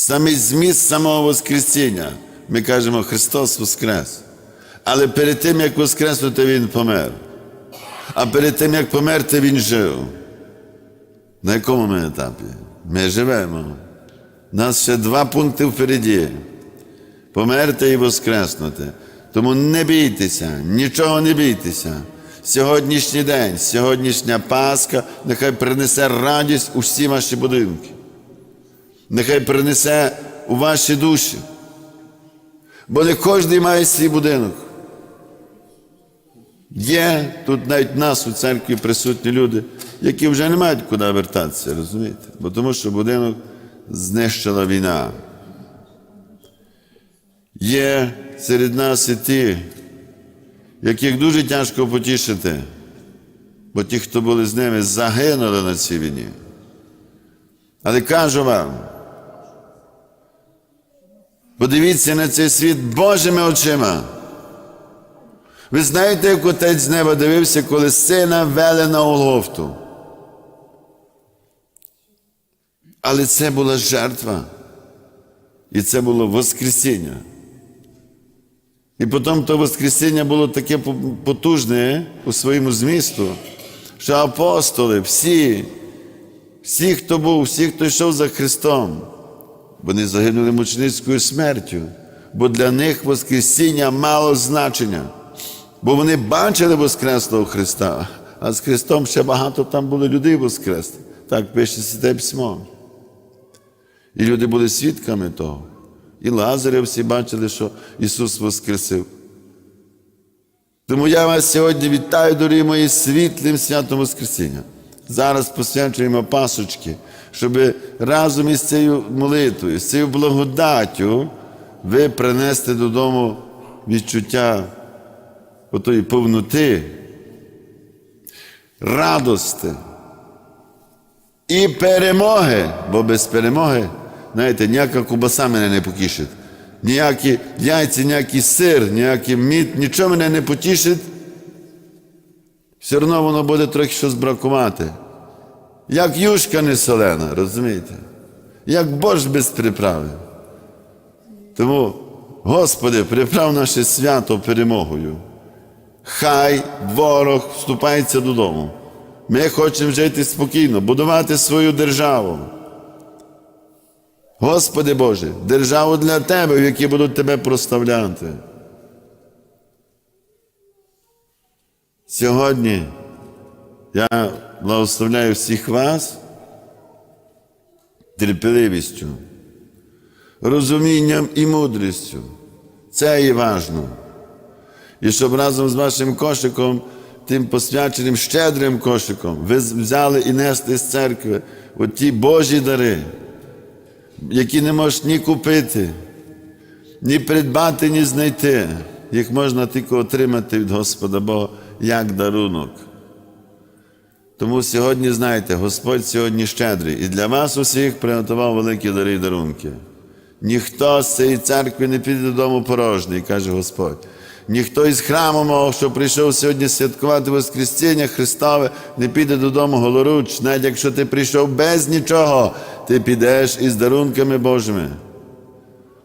Саме зміст самого Воскресіння. Ми кажемо Христос Воскрес. Але перед тим, як Воскреснути, Він помер. А перед тим, як померти, Він жив. На якому ми етапі? Ми живемо. У нас ще два пункти впереді. Померти і воскреснути. Тому не бійтеся, нічого не бійтеся. Сьогоднішній день, сьогоднішня Пасха, нехай принесе радість у всі ваші будинки. Нехай принесе у ваші душі. Бо не кожен має свій будинок. Є тут навіть нас у церкві присутні люди, які вже не мають куди вертатися, розумієте? Бо тому що будинок знищила війна. Є серед нас і ті, яких дуже тяжко потішити, бо ті, хто були з ними, загинули на цій війні. Але кажу вам, подивіться на цей світ Божими очима. Ви знаєте, як отець з неба дивився, коли сина вели на Голгофту. Але це була жертва. І це було Воскресіння. І потім то Воскресіння було таке потужне у своєму змісту, що апостоли, всі, всі, хто був, всі, хто йшов за Христом, вони загинули мученицькою смертю, бо для них Воскресіння мало значення. Бо вони бачили Воскреслого Христа, а з Христом ще багато там було людей воскресли. Так пише Святе Письмо. І люди були свідками того. І Лазаря всі бачили, що Ісус Воскресив. Тому я вас сьогодні вітаю, дорогі мої, світлим святом Воскресіння. Зараз посвячуємо пасочки, щоб разом із цією молитвою, з цією благодаттю ви принести додому відчуття отої повноти, радости і перемоги, бо без перемоги, знаєте, ніяка кубаса мене не потішить, ніякі яйця, ніякий сир, ніякий мід, нічого мене не потішить, все одно воно буде трохи щось бракувати. Як юшка не солена, розумієте? Як борщ без приправи. Тому, Господи, приправ наше свято перемогою. Хай ворог вступається додому. Ми хочемо жити спокійно, будувати свою державу. Господи Боже, державу для Тебе, в якій будуть Тебе проставляти. Сьогодні я благословляю всіх вас терпеливістю, розумінням і мудрістю. Це і важливо. І щоб разом з вашим кошиком, тим посвяченим щедрим кошиком, ви взяли і несли з церкви оті Божі дари, які не можеш ні купити, ні придбати, ні знайти. Їх можна тільки отримати від Господа Бога як дарунок. Тому сьогодні, знаєте, Господь сьогодні щедрий і для вас усіх приготував великі дари і дарунки. Ніхто з цієї церкви не піде додому порожній, каже Господь. Ніхто із храму мого, що прийшов сьогодні святкувати Воскресіння Христове, не піде додому голоруч, навіть якщо ти прийшов без нічого, ти підеш із дарунками Божими.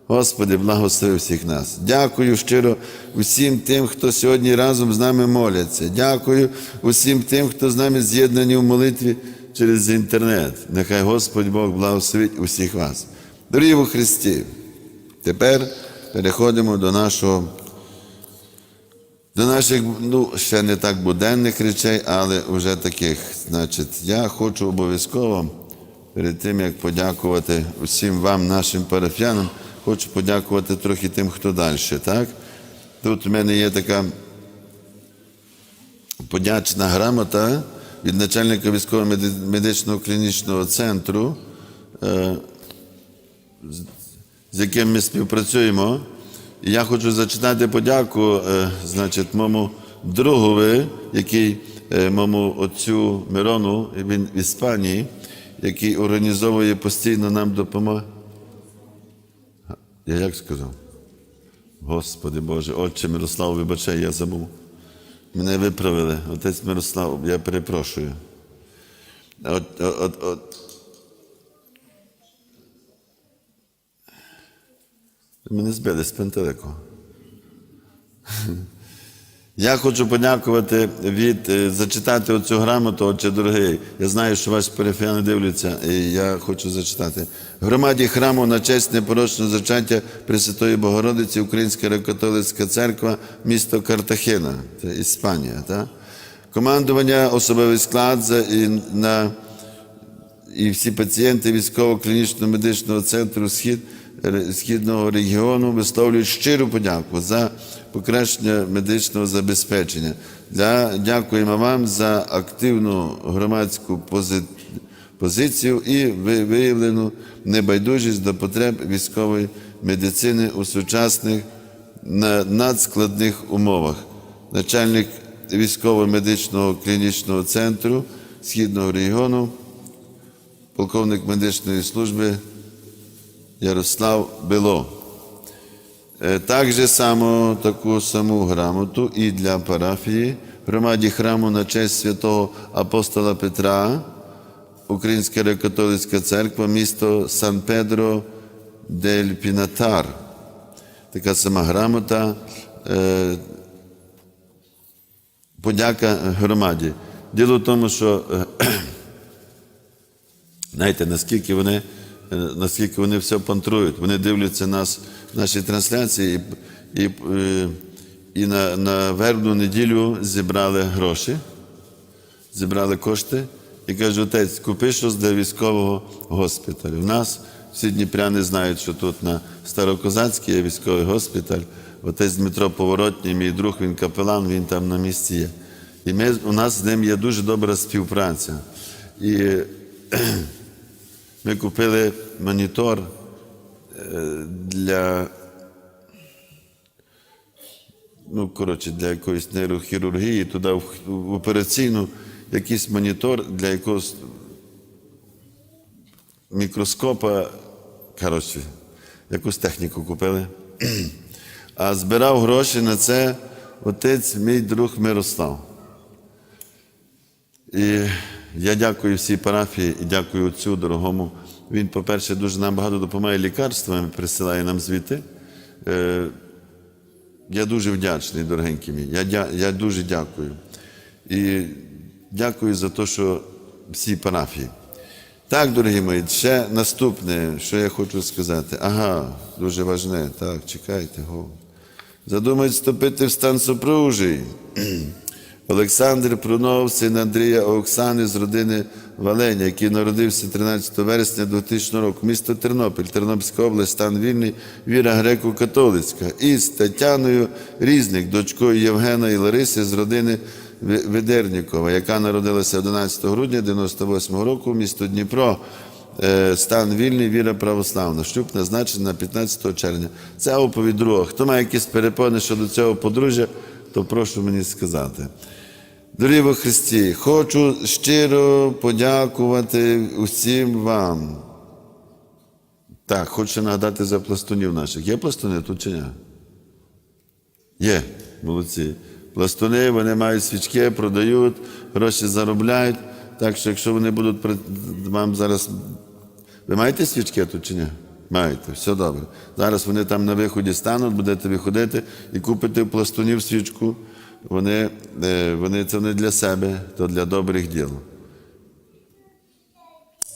Господи, благослови всіх нас. Дякую щиро усім тим, хто сьогодні разом з нами моляться. Дякую усім тим, хто з нами з'єднані в молитві через інтернет. Нехай Господь Бог благословить усіх вас. Дорогі у Христі, тепер переходимо до нашого. До наших, ну, ще не так буденних речей, але вже таких. Значить, я хочу обов'язково перед тим, як подякувати усім вам, нашим парафіянам, хочу подякувати трохи тим, хто далі. Так? Тут у мене є така подячна грамота від начальника військово-медичного клінічного центру, е, з яким ми співпрацюємо. І я хочу зачитати подяку, е, значить, моєму другові, який е, моєму отцю Мирону, він в Іспанії, який організовує постійно нам допомогу. Я як сказав? Господи Боже, Отче Мирослав, вибачай, я забув. Мене виправили. Отець Мирослав, я перепрошую. От, от, от, Мене збили з пантелику. Я хочу подякувати від е, зачитати оцю грамоту, отче дорогий. Я знаю, що ваші парафіяни дивляться, і я хочу зачитати. Громаді храму на честь непорочного зачаття Пресвятої Богородиці Українська Греко-католицька церква, місто Картахена, це Іспанія. Так? Командування, особовий склад і на і всі пацієнти військово-клінічного медичного центру Схід, Східного регіону висловлюють щиру подяку за покращення медичного забезпечення. Дякуємо вам за активну громадську позицію і виявлену небайдужість до потреб військової медицини у сучасних надскладних умовах. Начальник військово-медичного клінічного центру Східного регіону полковник медичної служби Ярослав Бело. Е, Так же само таку саму грамоту і для парафії громаді храму на честь святого апостола Петра, Українська Греко-католицька церква, місто Сан Педро дель Пінатар. Така сама грамота. Е, Подяка громаді. Діло в тому, що е, Знаєте, наскільки вони, наскільки вони все пантрують. Вони дивляться нас, наші трансляції і, і, на, на вербну неділю зібрали гроші, зібрали кошти і кажуть, отець, купи щось для військового госпіталю. У нас всі дніпряни знають, що тут на Старокозацькій є військовий госпіталь. Отець Дмитро Поворотній, мій друг, він капелан, він там на місці є. І ми, у нас з ним є дуже добра співпраця. І ми купили монітор для, ну, коротше, для якоїсь нейрохірургії, туди в, операційну якийсь монітор для якогось мікроскопа. Коротше, якусь техніку купили. А збирав гроші на це отець, мій друг Мирослав. І я дякую всій парафії і дякую отцю дорогому. Він, по-перше, дуже нам багато допомагає лікарствами, присилає нам звіти. Е, я дуже вдячний, дорогенькі мій. Я, я дуже дякую. І дякую за те, що всі парафії. Так, дорогі мої, ще наступне, що я хочу сказати. Ага, дуже важне. Так, чекайте, го. Задумають вступити в стан супружий. Олександр Прунов, син Андрія Оксани з родини Валеня, який народився 13 вересня 2000 року, місто Тернопіль, Тернопільська область, стан вільний, віра греко-католицька. І з Тетяною Різник, дочкою Євгена і Лариси з родини Ведернікова, яка народилася 11 грудня 98 року, місто Дніпро. Е, Стан вільний, віра православна. Шлюб назначений на 15 червня. Це оповідь друга. Хто має якісь перепони щодо цього подружжя, то прошу мені сказати. Дорогі во Христі, хочу щиро подякувати усім вам. Так, хочу нагадати за пластунів наших. Є пластуни тут чи ні? Є, молодці. Пластуни, вони мають свічки, продають, гроші заробляють. Так що, якщо вони будуть вам зараз. Ви маєте свічки тут чи ні? Маєте, все добре. Зараз вони там на виході стануть, будете виходити і купите в пластунів свічку. Вони, е, вони це не для себе, то для добрих діл.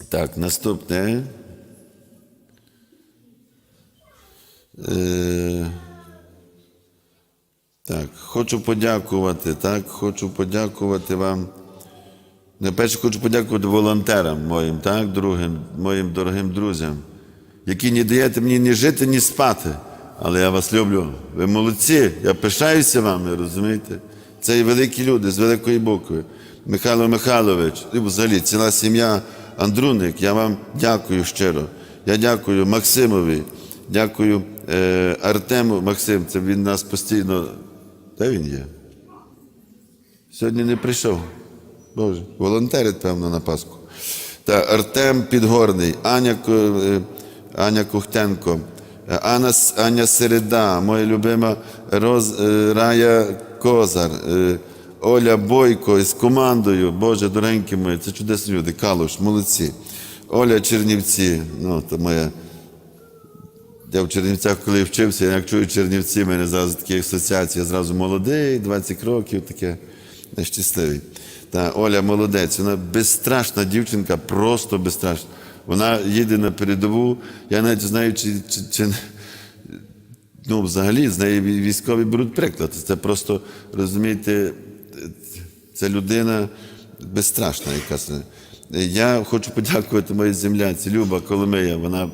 Так, наступне. Е, так, хочу подякувати, так, хочу подякувати вам. Найперше хочу подякувати волонтерам моїм, так, другим, моїм дорогим друзям, які не даєте мені ні жити, ні спати. Але я вас люблю. Ви молодці, я пишаюся вами, розумієте? Це і великі люди з великої букви. Михайло Михайлович, і взагалі ціла сім'я Андруник, я вам дякую щиро. Я дякую Максимові, дякую е, Артему. Максим, це він нас постійно. Де він є? Сьогодні не прийшов. Боже, волонтерить, певно, на Пасху. Та Артем Підгорний, Аня, е, Аня Кухтенко, е, Анна, Аня Середа, моя любима Роз, е, Рая Козар, е, Оля Бойко з командою. Боже, доренькі мої, це чудесні люди. Калуш, молодці. Оля Чернівці, ну, то моя Я в Чернівцях, коли вчився, я як чую Чернівці, в мене зразу такі асоціації, я зразу молодий, 20 років, таке щасливий. Та Оля молодець, вона безстрашна дівчинка, просто безстрашна. Вона їде на передову, я навіть знаю, чи, чи, чи ну, взагалі з неї військові беруть приклад. Це просто, розумієте, це людина безстрашна якась. Я хочу подякувати моїй земляці Люба Коломия. Вона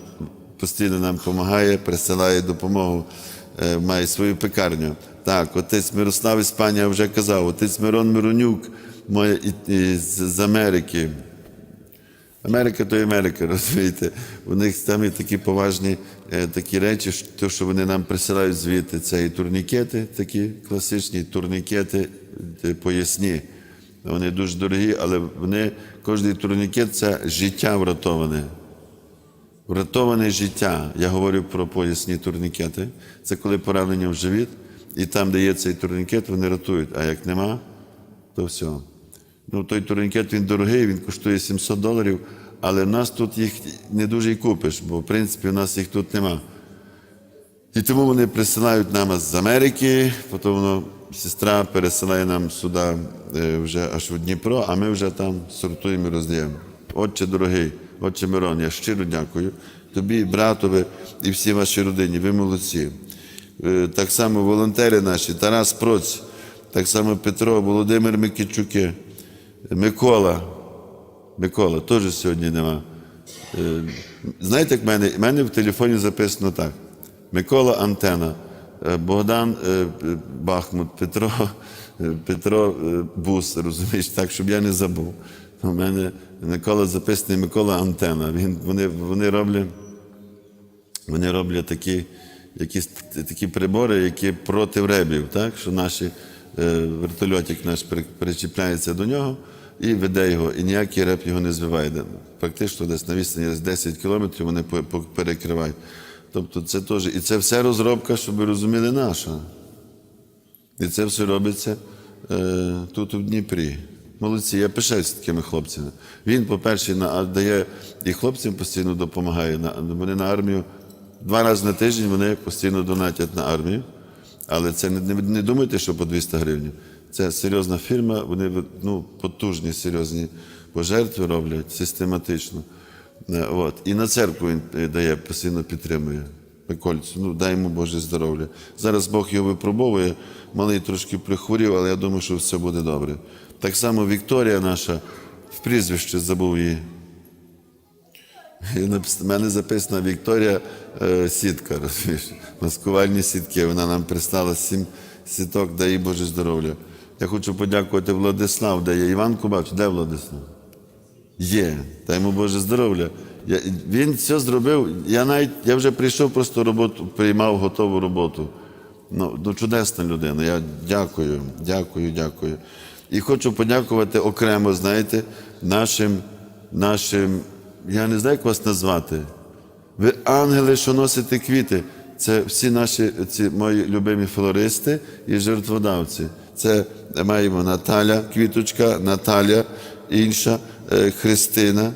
постійно нам допомагає, присилає допомогу, е, має свою пекарню. Так, отець Мирослав Іспанія вже казав, отець Мирон Миронюк з Америки. Америка то і Америка, розумієте. У них там є такі поважні е, такі речі, то, що вони нам присилають звідти. Це і турнікети, такі класичні турнікети е, поясні. Вони дуже дорогі, але вони, кожен турнікет це життя врятоване. Врятоване життя. Я говорю про поясні турнікети. Це коли поранення в живіт, і там, де є цей турнікет, вони рятують. А як нема, то все. Ну, той турнікет він дорогий, він коштує 700 доларів, але нас тут їх не дуже й купиш, бо в принципі у нас їх тут нема. І тому вони присилають нам з Америки, потім воно, сестра пересилає нам сюди е, вже аж у Дніпро, а ми вже там сортуємо і роздаємо. Отче дорогий, отче Мирон, я щиро дякую тобі, братові і всій вашій родині. Ви молодці. Е, Так само волонтери наші, Тарас Проць, так само Петро, Володимир Микичуки, Микола. Микола теж сьогодні нема. Е, Знаєте, як в мене? В мене в телефоні записано так: Микола Антена, е, Богдан е, Бахмут, Петро, Петро Бус, розумієш, так, щоб я не забув. У мене Микола записаний Микола Антена. Він, вони, вони роблять. Вони роблять такі, якісь такі прибори, які проти ребів, так? що наші вертольотик наш при- причіпляється до нього і веде його, і ніякий реп його не збиває. Де- Практично десь на відстані 10 кілометрів вони перекривають. Тобто це теж, і це все розробка, щоб ви розуміли, наша. І це все робиться е, тут у Дніпрі. Молодці, я пишаюся такими хлопцями. Він, по-перше, дає і хлопцям постійно допомагає. Вони на армію два рази на тиждень вони постійно донатять на армію. Але це не, не, думайте, що по 200 гривень. Це серйозна фірма, вони ну, потужні, серйозні пожертви роблять систематично. Е, От. І на церкву він е, дає, постійно підтримує. Микольцю, ну дай йому Боже здоров'я. Зараз Бог його випробовує, малий трошки прихворів, але я думаю, що все буде добре. Так само Вікторія наша, в прізвище забув її. І в мене записана Вікторія е, сітка, розумієш, маскувальні сітки. Вона нам прислала сім сіток, дай Боже здоров'я. Я хочу подякувати Владислав, де є Іван Кубач, де Владислав? Є, дай йому Боже здоров'я. Він все зробив. Я навіть я вже прийшов просто роботу, приймав готову роботу. Ну, ну чудесна людина. Я дякую, дякую, дякую. І хочу подякувати окремо, знаєте, нашим, нашим, я не знаю, як вас назвати. Ви ангели, що носите квіти. Це всі наші ці мої любимі флористи і жертводавці. Це маємо Наталя Квіточка, Наталя інша, е, Христина,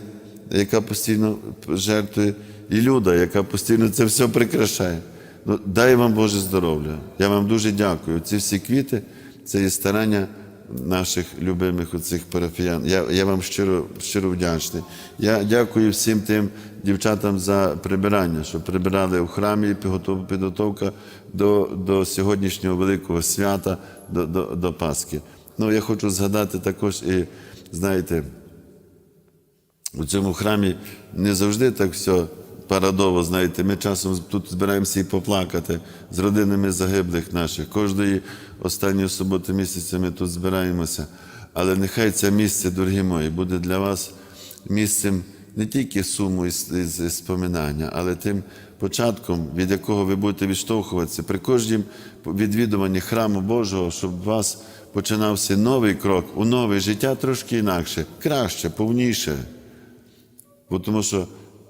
яка постійно жертвує, і Люда, яка постійно це все прикрашає. Ну, дай вам Боже здоров'я. Я вам дуже дякую. Ці всі квіти це є старання наших любимих оцих парафіян. Я, я вам щиро, щиро вдячний. Я дякую всім тим дівчатам за прибирання, що прибирали у храмі підготовка до, до сьогоднішнього великого свята, до, до, до Пасхи. Ну, я хочу згадати також і, знаєте, у цьому храмі не завжди так все парадово, знаєте, ми часом тут збираємося і поплакати з родинами загиблих наших. Кожної останньої суботи місяця ми тут збираємося. Але нехай це місце, дорогі мої, буде для вас місцем не тільки суму і споминання, але тим початком, від якого ви будете відштовхуватися при кожнім відвідуванні храму Божого, щоб у вас починався новий крок у нове життя трошки інакше, краще, повніше. Бо тому що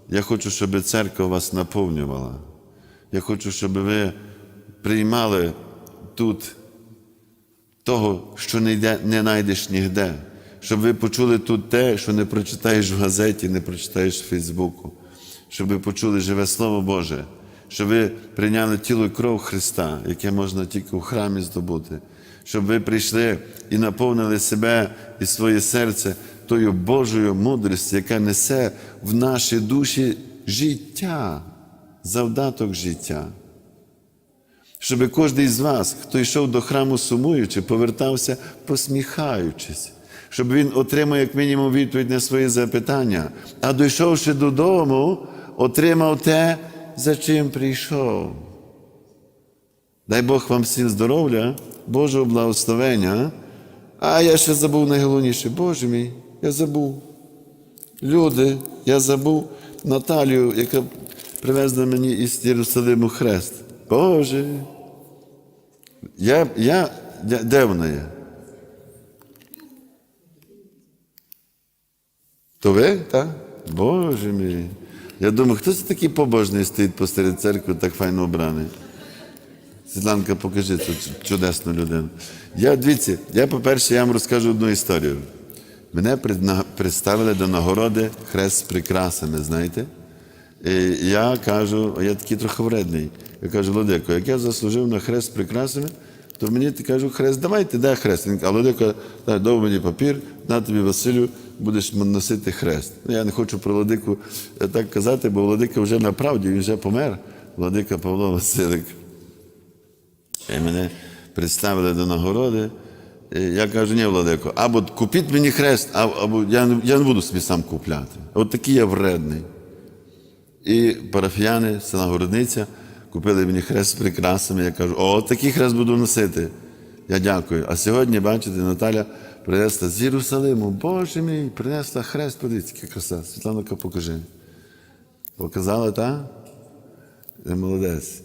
я хочу, щоб церква вас наповнювала. Я хочу, щоб ви приймали тут того, що не, йде, не знайдеш ніде. Щоб ви почули тут те, що не прочитаєш в газеті, не прочитаєш в Фейсбуку. Щоб ви почули живе Слово Боже, щоб ви прийняли тіло і кров Христа, яке можна тільки у храмі здобути, щоб ви прийшли і наповнили себе і своє серце тою Божою мудрістю, яка несе в наші душі життя, завдаток життя. Щоб кожен з вас, хто йшов до храму сумуючи, повертався посміхаючись, щоб він отримав як мінімум відповідь на свої запитання, а дійшовши додому, отримав те, за чим прийшов. Дай Бог вам всім здоров'я, Божого благословення. А я ще забув найголовніше, Боже мій, я забув. Люди, я забув Наталію, яка привезла мені із Єрусалиму хрест. Боже. Я, я, де вона є? То ви, так? Боже мій. Я думаю, хто це такий побожний стоїть посеред церкви, так файно обраний? Світланка, покажи цю чудесну людину. Я, дивіться, я, по-перше, я вам розкажу одну історію. Мене представили до нагороди хрест з прикрасами, знаєте? І я кажу, а я такий трохи вредний. Я кажу, Владико, як я заслужив на хрест з прикрасами, то мені ти кажу, хрест, давайте, дай хрест. А Владико, дай, дав мені папір, на тобі, Василю, будеш носити хрест. Ну, Я не хочу про Владику е, так казати, бо Владика вже на правді, він вже помер. Владика Павло Василик. І мене представили до нагороди. І я кажу, ні, Владико, або купіть мені хрест, або, я, не- я не буду собі сам купляти. От такий я вредний. І парафіяни села Городниця купили мені хрест з прикрасами. Я кажу, о, такий хрест буду носити. Я дякую. А сьогодні, бачите, Наталя принесла з Єрусалиму. Боже мій, принесла хрест, подивіться, яка краса. Світлана, покажи. Показала, так? Молодець.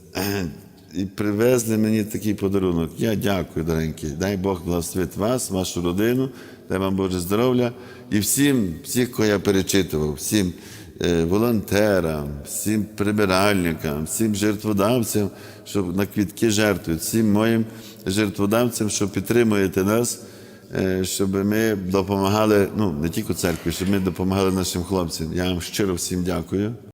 І привезли мені такий подарунок. Я дякую, доренькі. Дай Бог благословить вас, вашу родину, дай вам Боже здоров'я. І всім, всіх, кого я перечитував, всім е, волонтерам, всім прибиральникам, всім жертводавцям, що на квітки жертвують, всім моїм жертводавцям, що підтримуєте нас, е, щоб ми допомагали, ну не тільки церкві, щоб ми допомагали нашим хлопцям. Я вам щиро всім дякую.